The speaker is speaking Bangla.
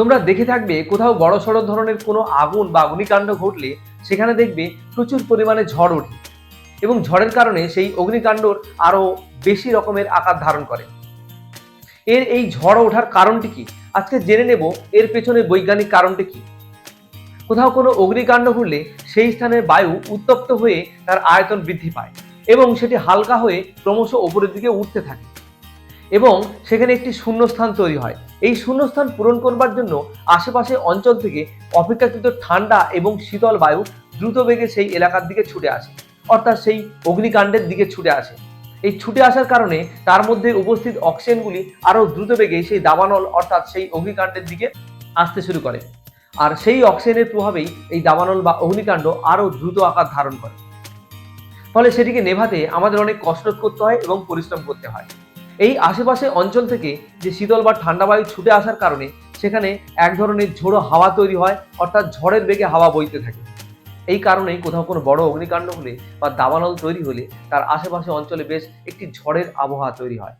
তোমরা দেখে থাকবে কোথাও বড় সড়ো ধরনের কোনো আগুন বা অগ্নিকাণ্ড ঘটলে সেখানে দেখবে প্রচুর পরিমাণে ঝড় ওঠে এবং ঝড়ের কারণে সেই অগ্নিকাণ্ডর আরও বেশি রকমের আকার ধারণ করে। এর এই ঝড় ওঠার কারণটি কি? আজকে জেনে নেব এর পেছনে বৈজ্ঞানিক কারণটি কি? কোথাও কোনো অগ্নিকাণ্ড ঘটলে সেই স্থানের বায়ু উত্তপ্ত হয়ে তার আয়তন বৃদ্ধি পায় এবং সেটি হালকা হয়ে ক্রমশ ওপরের দিকে উঠতে থাকে। এবং সেখানে একটি শূন্যস্থান তৈরি হয়। এই শূন্যস্থান পূরণ করবার জন্য আশেপাশে অঞ্চল থেকে অপেক্ষাকৃত ঠান্ডা এবং শীতল বায়ু দ্রুত বেগে সেই এলাকার দিকে ছুটে আসে, অর্থাৎ সেই অগ্নিকাণ্ডের দিকে ছুটে আসে। এই ছুটে আসার কারণে তার মধ্যে উপস্থিত অক্সিজেনগুলি আরও দ্রুত বেগে সেই দাবানল, অর্থাৎ সেই অগ্নিকাণ্ডের দিকে আসতে শুরু করে। আর সেই অক্সিজেনের প্রভাবেই এই দাবানল বা অগ্নিকাণ্ড আরও দ্রুত আকার ধারণ করে। ফলে সেটিকে নেভাতে আমাদের অনেক কসরত করতে হয় এবং পরিশ্রম করতে হয়। এই আশেপাশে অঞ্চল থেকে যে শীতল বা ঠান্ডা বায়ু ছুটে আসার কারণে সেখানে এক ধরনের ঝোড়ো হাওয়া তৈরি হয়, অর্থাৎ ঝড়ের বেগে হাওয়া বইতে থাকে। এই কারণেই কোথাও কোনো বড় অগ্নিকাণ্ড হলে বা দাবানল তৈরি হলে তার আশেপাশে অঞ্চলে বেশ একটি ঝড়ের আবহাওয়া তৈরি হয়।